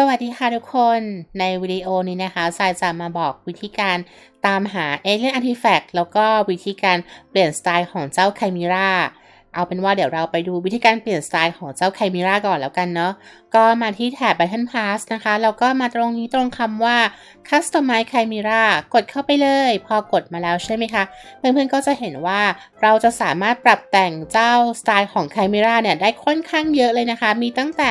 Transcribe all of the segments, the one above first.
สวัสดีค่ะทุกคนในวิดีโอนี้นะคะสายจะมาบอกวิธีการตามหา Alien Artifact แล้วก็วิธีการเปลี่ยนสไตล์ของเจ้าไคมิราเอาเป็นว่าเดี๋ยวเราไปดูวิธีการเปลี่ยนสไตล์ของเจ้าไคมิราก่อนแล้วกันเนาะก็มาที่แถบ Button Pass นะคะแล้วก็มาตรงนี้ตรงคำว่า Customize Chimera กดเข้าไปเลย พอกดมาแล้วใช่ไหมคะ เพื่อนๆก็จะเห็นว่าเราจะสามารถปรับแต่งเจ้าสไตล์ของไคมิราเนี่ยได้ค่อนข้างเยอะเลยนะคะ มีตั้งแต่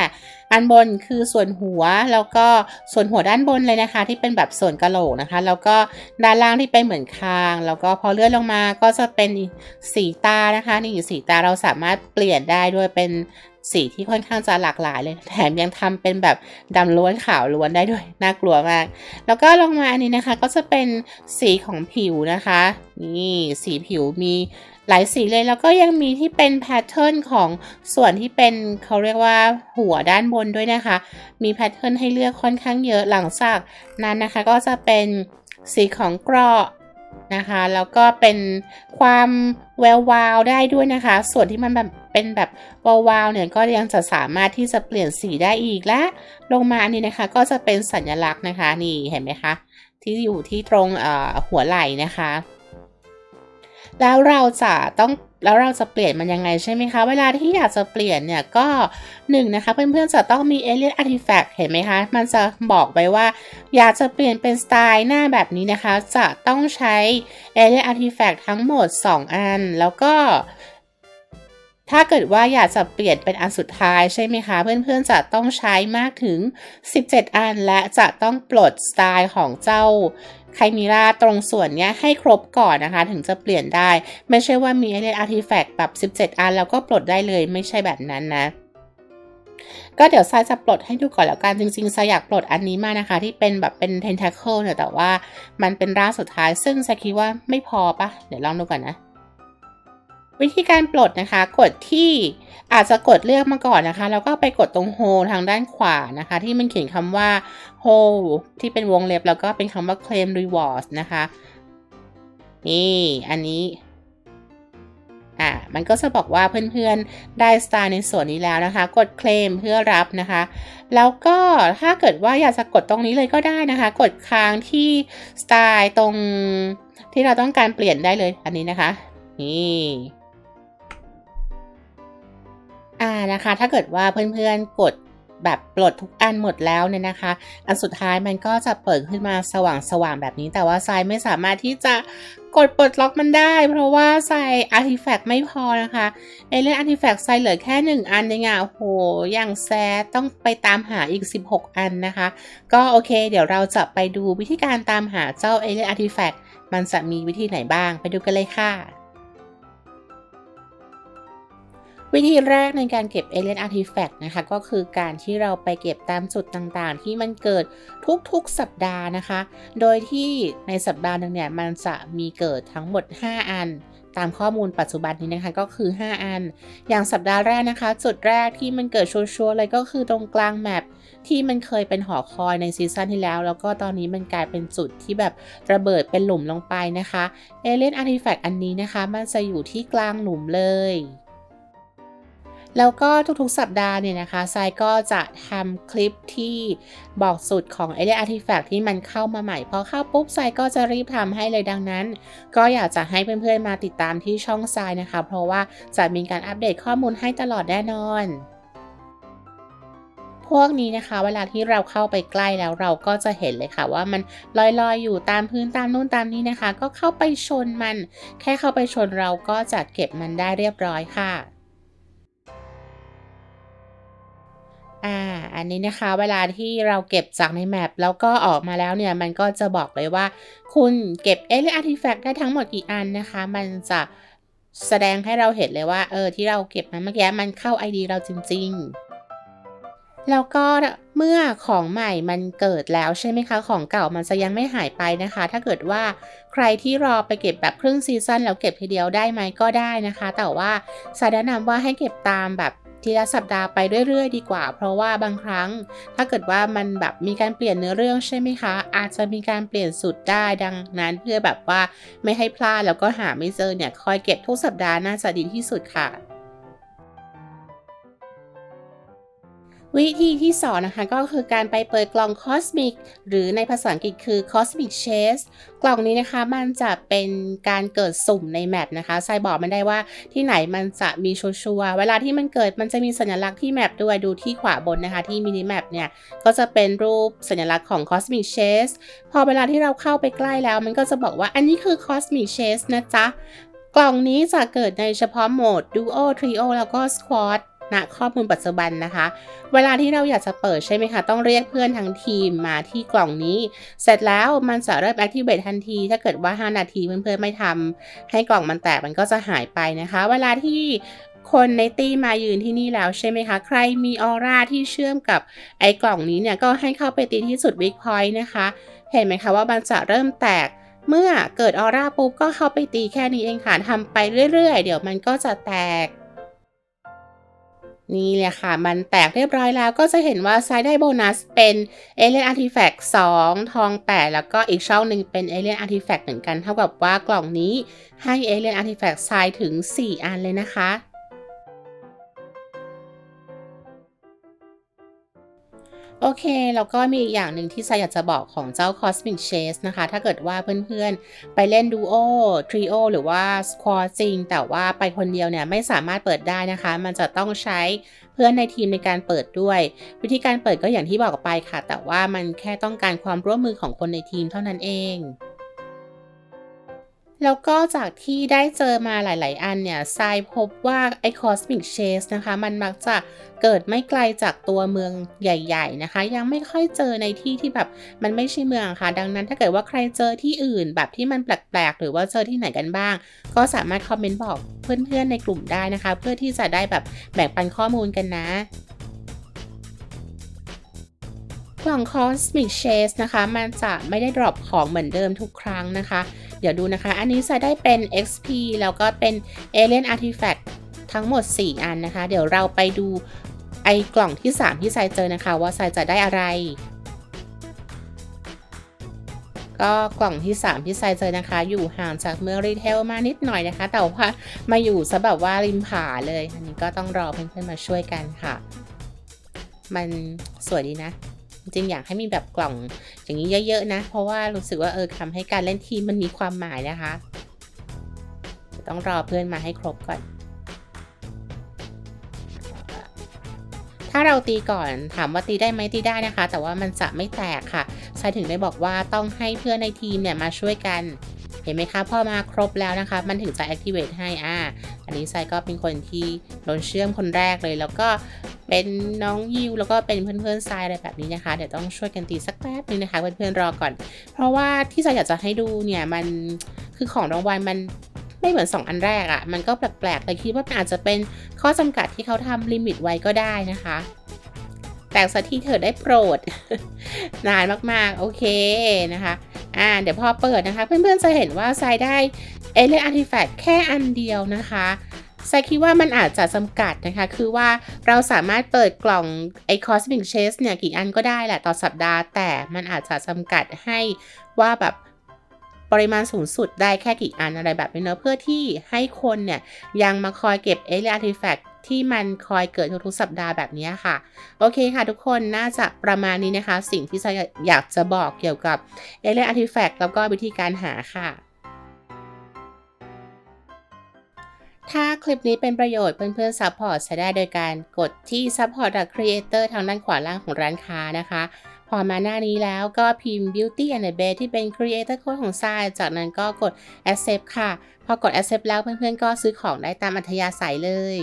อันบนคือส่วนหัวแล้วก็ส่วนหัวด้านบนเลยนะคะ ที่เป็นแบบส่วนกะโหลกนะคะ แล้วก็ด้านล่างที่เป็นเหมือนคาง แล้วก็พอเลื่อนลงมาก็จะเป็นสีตานะคะ นี่สีตาเราสามารถเปลี่ยนได้ด้วยเป็นสีที่ค่อนข้างจะหลากหลายเลย แถมยังทำเป็นแบบดำล้วนขาวล้วนได้ด้วย น่ากลัวมาก แล้วก็ลงมาอันนี้นะคะก็จะเป็นสีของผิวนะคะ นี่สีผิวมี หลายสีเลยแล้วก็ยังมีที่เป็นแพทเทิร์นของส่วนที่เป็นเขาเรียกว่าหัวด้านบนด้วยนะคะ มีแพทเทิร์นให้เลือกค่อนข้างเยอะหลังจากนั้นนะคะก็จะเป็นสีของกรอนะคะแล้วก็เป็นความแวววาวได้ด้วยนะคะ ส่วนที่มันแบบเป็นแบบวาววาวเนี่ยก็ยังจะสามารถที่จะเปลี่ยนสีได้อีกและ ลงมาอันนี้นะคะก็จะเป็นสัญลักษณ์นะคะนี่เห็นไหมคะที่อยู่ที่ตรงหัวไหล่นะคะ แล้วเราจะต้องแล้วเราจะเปลี่ยนมันยังไงใช่ไหมคะ เวลาที่อยากจะเปลี่ยนเนี่ยก็หนึ่งนะคะเพื่อนๆจะต้องมี Alien Artifact เห็นไหมคะ มันจะบอกไว้ว่า อยากจะเปลี่ยนเป็นสไตล์หน้าแบบนี้นะคะ จะต้องใช้ Alien Artifact ทั้งหมด 2 อัน แล้วก็ ถ้าเกิดว่าอยากจะเปลี่ยนเป็นอันสุดท้ายใช่ไหมคะ เพื่อนๆจะต้องใช้มากถึง 17 อันและจะต้องปลดสไตล์ของเจ้าไคมิราตรงส่วนนี้ให้ครบก่อนนะคะ ถึงจะเปลี่ยนได้ ไม่ใช่ว่ามีเอเลนอาร์ติแฟกต์แบบ 17 อันแล้วก็ปลดได้เลยไม่ใช่แบบนั้นนะก็เดี๋ยวซายจะปลดให้ดูก่อนแล้วกันจริงๆซายอยากปลดอันนี้มากนะคะ ที่เป็นแบบเป็น tentacle เนี่ยแต่ว่ามันเป็นร่างสุดท้ายซึ่งซายคิดว่าไม่พอปะเดี๋ยวลองดูก่อนนะ วิธีการปลดนะคะ กดที่อาจจะกดเลือกมาก่อนนะคะ แล้วก็ไปกดตรงโฮทางด้านขวานะคะ ที่มันเขียนคำว่าโฮที่เป็นวงเล็บแล้วก็เป็นคำว่า claim rewards นะคะ นี่อันนี้อ่ามันก็จะบอกว่าเพื่อนๆ ได้สไตล์ในส่วนนี้แล้วนะคะ กดเคลมเพื่อรับนะคะ แล้วก็ถ้าเกิดว่าอยากจะกดตรงนี้เลยก็ได้นะคะ กดค้างที่สไตล์ตรงที่เราต้องการเปลี่ยนได้เลยอันนี้นะคะ นี่ อ่านะคะ ถ้าเกิดว่าเพื่อนๆกดแบบปลดทุกอันหมดแล้วเนี่ยนะคะ อันสุดท้ายมันก็จะเปิดขึ้นมาสว่างๆแบบนี้ แต่ว่าทรายไม่สามารถที่จะกดปลดล็อกมันได้ เพราะว่าใส่อาร์ติแฟกต์ไม่พอนะคะเอเลนอาร์ติแฟกต์ใส่เหลือแค่ 1 อันเองอะโอ้โหอย่างแซต้องไปตามหาอีก 16 อันนะคะ ก็โอเค เดี๋ยวเราจะไปดูวิธีการตามหาเจ้าเอเลนอาร์ติแฟกต์มันจะมีวิธีไหนบ้างไปดูกันเลยค่ะ วิธีแรกในการเก็บ Alien Artifact นะคะ ก็คือการที่เราไปเก็บตามจุดต่างๆ ที่มันเกิดทุกๆสัปดาห์นะคะ โดยที่ในสัปดาห์หนึ่งเนี่ย มันจะมีเกิดทั้งหมด 5 อัน ตามข้อมูลปัจจุบันนี้นะคะก็คือ 5 อัน อย่างสัปดาห์แรกนะคะ จุดแรกที่มันเกิดชัวร์ๆเลยก็คือตรงกลางแมปที่มันเคยเป็นหอคอยในซีซั่นที่แล้ว แล้วก็ตอนนี้มันกลายเป็นจุดที่แบบระเบิดเป็นหลุมลงไปนะคะ Alien Artifact อันนี้นะคะ มันจะอยู่ที่กลางหลุมเลย แล้วก็ทุกๆสัปดาห์เนี่ยนะคะไซก็จะทำคลิปที่บอกสุดของ Alien Artifact ที่มันเข้ามาใหม่ พอเข้าปุ๊บไซก็จะรีบทำให้เลยดังนั้น ก็อยากจะให้เพื่อนๆมาติดตามที่ช่องไซนะคะ เพราะว่าจะมีการอัปเดตข้อมูลให้ตลอดแน่นอนพวกนี้นะคะ เวลาที่เราเข้าไปใกล้แล้วเราก็จะเห็นเลยค่ะ ว่ามันลอยๆอยู่ตามพื้นตามนู่นตามนี้นะคะ ก็เข้าไปชนมัน แค่เข้าไปชนเราก็จะเก็บมันได้เรียบร้อยค่ะ อ่า อันนี้นะคะเวลาที่เราเก็บจากในแมปแล้วก็ออกมาแล้วเนี่ย มันก็จะบอกเลยว่า คุณเก็บเอเลอาร์ติแฟกต์ได้ทั้งหมดกี่อันนะคะ มันจะแสดงให้เราเห็นเลยว่า เออ ที่เราเก็บมาเมื่อกี้มันเข้า ID เราจริง ๆ แล้วก็เมื่อของใหม่มันเกิดแล้วใช่ไหมคะ ของเก่ามันจะยังไม่หายไปนะคะ ถ้าเกิดว่าใครที่รอไปเก็บแบบครึ่งซีซั่นแล้วเก็บทีเดียวได้ไหมก็ได้นะคะ แต่ว่าสายแนะนำว่าให้เก็บตามแบบ ทีละสัปดาห์ไปเรื่อยๆ ดีกว่า เพราะว่าบางครั้ง ถ้าเกิดว่ามันแบบมีการเปลี่ยนเนื้อเรื่องใช่ไหมคะ อาจจะมีการเปลี่ยนสุดได้ดังนั้นเพื่อแบบว่าไม่ให้พลาดแล้วก็หาไม่เจอเนี่ยคอยเก็บทุกสัปดาห์น่าจะดีที่สุดค่ะ วิธีที่สองนะคะก็คือการไปเปิดกล่อง Cosmic หรือในภาษาอังกฤษคือ Cosmic Chase กล่องนี้นะคะมันจะเป็นการเกิดสุ่มในแมปนะคะไซบอกมันได้ว่าที่ไหนมันจะมีชัวร์เวลาที่มันเกิดมันจะมีสัญลักษณ์ที่แมปด้วยดูที่ขวาบนนะคะที่มินิแมปเนี่ยก็จะเป็นรูปสัญลักษณ์ของ Cosmic Chase พอเวลาที่เราเข้าไปใกล้แล้วมันก็จะบอกว่าอันนี้คือ Cosmic Chase นะจ๊ะ กล่องนี้จะเกิดในเฉพาะโหมด Duo Trio แล้วก็ Squad ณข้อมูลปัจจุบันนะคะ เวลาที่เราอยากจะเปิดใช่ไหมคะ ต้องเรียกเพื่อนทั้งทีมมาที่กล่องนี้ เสร็จแล้วมันจะเริ่ม activate ทันที ถ้าเกิดว่า 5 นาทีเพื่อนๆไม่ทำให้กล่องมันแตกมันก็จะหายไปนะคะ เวลาที่คนในตีมายืนที่นี่แล้วใช่ไหมคะ ใครมีออร่าที่เชื่อมกับไอ้กล่องนี้เนี่ย ก็ให้เข้าไปตีที่สุด weak point นะคะ เห็นไหมคะว่ามันจะเริ่มแตกเมื่อเกิดออร่าปุ๊บก็เข้าไปตีแค่นี้เองค่ะทำไปเรื่อยๆ เดี๋ยวมันก็จะแตก นี่เลยค่ะ มันแตกเรียบร้อยแล้วก็จะเห็นว่าไซด์ได้โบนัสเป็น Alien Artifact 2 ทอง 8 แล้วก็อีกช่องหนึ่งเป็น Alien Artifact เหมือนกัน เท่ากับว่ากล่องนี้ให้ Alien Artifact ไซด์ถึง 4 อันเลยนะคะ โอเค แล้วก็มีอีกอย่างหนึ่งที่ไซอยากจะบอกของเจ้า Cosmic Chase นะคะ ถ้าเกิดว่าเพื่อนๆ ไปเล่นดูโอทริโอหรือว่าสควอจริง แต่ว่าไปคนเดียวเนี่ย ไม่สามารถเปิดได้นะคะ มันจะต้องใช้เพื่อนในทีมในการเปิดด้วย วิธีการเปิดก็อย่างที่บอกไปค่ะ แต่ว่ามันแค่ต้องการความร่วมมือของคนในทีมเท่านั้นเอง แล้วก็จากที่ได้เจอมาหลาย ๆ อันเนี่ยทรายพบว่าไอ้ Cosmic Chase นะคะ มันมักจะเกิดไม่ไกลจากตัวเมืองใหญ่ ๆ นะคะ ยังไม่ค่อยเจอในที่ที่แบบมันไม่ใช่เมืองค่ะ ดังนั้นถ้าเกิดว่าใครเจอที่อื่นแบบที่มันแปลก ๆ หรือว่าเจอที่ไหนกันบ้าง ก็สามารถคอมเมนต์บอกเพื่อน ๆ ในกลุ่มได้นะคะ เพื่อที่จะได้แบบแบ่งปันข้อมูลกันนะกล่อง Cosmic Chase นะคะ มันจะไม่ได้ดรอปของเหมือนเดิมทุกครั้งนะคะ เดี๋ยวดูนะคะ อันนี้ใส่ได้เป็น XP แล้วก็เป็น Alien Artifact ทั้งหมด 4 อันนะคะ เดี๋ยวเราไปดูไอ้กล่องที่ 3 ที่ไซเจอนะคะว่าไซจะได้อะไร ก็กล่องที่ 3 ที่ไซเจอนะคะ อยู่ห่างจากเมืองรีเทลมานิดหน่อยนะคะ แต่ว่ามาอยู่ซะแบบว่าริมผาเลย อันนี้ก็ต้องรอเพื่อนๆมาช่วยกันค่ะ มันสวยดีนะ จริงอยากให้มีแบบกล่องอย่างนี้เยอะๆนะ เพราะว่ารู้สึกว่าเออทำให้การเล่นทีมมันมีความหมายนะคะ ต้องรอเพื่อนมาให้ครบก่อน ถ้าเราตีก่อนถามว่าตีได้ไหมตีได้นะคะ แต่ว่ามันจะไม่แตกค่ะชายถึงได้บอกว่าต้องให้เพื่อนในทีมเนี่ยมาช่วยกันเห็นไหมคะพอมาครบแล้วนะคะ มันถึงจะ activate ให้อ่าอันนี้ไซก็เป็นคนที่โดนเชื่อมคนแรกเลย แล้วก็ เป็นน้องยิวแล้วก็เป็นเพื่อนๆทรายอะไรแบบนี้นะคะ เดี๋ยวต้องช่วยกันตีสักแป๊บนึงนะคะ เพื่อนๆรอก่อน เพราะว่าที่ไซอยากจะให้ดูเนี่ยมันคือของรางวัลมันไม่เหมือน 2 อันแรกอะ่ะ มันก็แปลกๆเลยคิดว่ามันอาจจะเป็นข้อจำกัดที่เขาทำลิมิตไว้ก็ได้นะคะ แต่สักที่เธอได้โปรด นานมากๆ โอเคนะคะ อ่า เดี๋ยวพอเปิดนะคะ เพื่อนๆจะเห็นว่าไซได้เอเลนอาร์ติแฟกต์แค่อันเดียวนะคะ ไซคิดว่ามันอาจจะจำกัดนะคะ คือว่าเราสามารถเปิดกล่องไอคอสมิกเชสเนี่ยกี่อันก็ได้แหละต่อสัปดาห์ แต่มันอาจจะจำกัดให้ว่าแบบปริมาณสูงสุดได้แค่กี่อันอะไรแบบนี้เนอะเพื่อที่ให้คนเนี่ย ยังมาคอยเก็บเอเลอาร์ติแฟกต์ที่มันคอยเกิดทุกๆสัปดาห์แบบนี้ค่ะ โอเคค่ะทุกคนน่าจะประมาณนี้นะคะ สิ่งที่อยากจะบอกเกี่ยวกับเอเลอาร์ติแฟกต์แล้วก็วิธีการหาค่ะ ถ้าคลิปนี้เป็นประโยชน์เพื่อนๆซัพพอร์ตจะได้โดยการกดที่ Support the Creator ทางด้านขวาล่างของร้านค้านะคะ พอมาหน้านี้แล้วก็พิมพ์ Beauty and the Bear ที่เป็น Creator Code ของทรายจากนั้นก็กด Accept ค่ะ พอกด Accept แล้วเพื่อนๆก็ซื้อของได้ตามอัธยาศัยเลย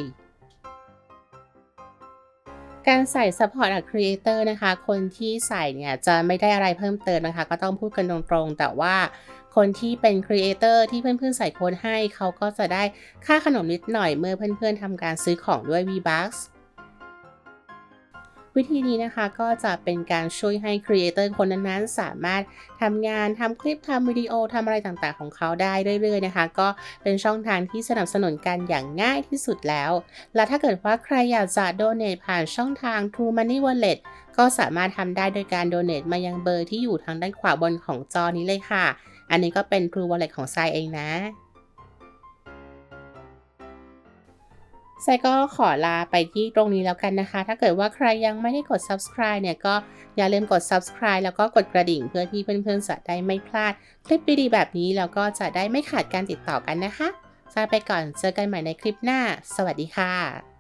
การใส่ Support a Creator นะคะ คนที่ใส่เนี่ยจะไม่ได้อะไรเพิ่มเติมนะคะ ก็ต้องพูดกันตรงๆ แต่ว่าคนที่เป็น Creator ที่เพื่อนๆใส่โค้ดให้ เขาก็จะได้ค่าขนมนิดหน่อยเมื่อเพื่อนๆทำการซื้อของด้วย V-Bucks วิธีนี้นะคะก็จะเป็นการช่วยให้ครีเอเตอร์คนนั้นๆ สามารถทำงานทำคลิปทำวิดีโอทำอะไรต่างๆ ของเขาได้เรื่อยๆนะคะ ก็เป็นช่องทางที่สนับสนุนกันอย่างง่ายที่สุดแล้ว และถ้าเกิดว่าใครอยากจะโดเน a ผ่านช่องทาง True Money Wallet ก็สามารถทำได้โดยการโดเน a มายังเบอร์ที่อยู่ทางด้านขวาบนของจอนี้เลยค่ะ อันนี้ก็เป็น True Wallet ของทรายเองนะ ไซก็ขอลาไปที่ตรงนี้แล้วกันนะคะ ถ้าเกิดว่าใครยังไม่ได้กด subscribe เนี่ยก็อย่าลืมกด subscribe แล้วก็กดกระดิ่งเพื่อที่เพื่อนๆจะได้ไม่พลาด คลิปดีๆแบบนี้แล้วก็จะได้ไม่ขาดการติดต่อกันนะคะลาไปก่อนเจอกันใหม่ในคลิปหน้า สวัสดีค่ะ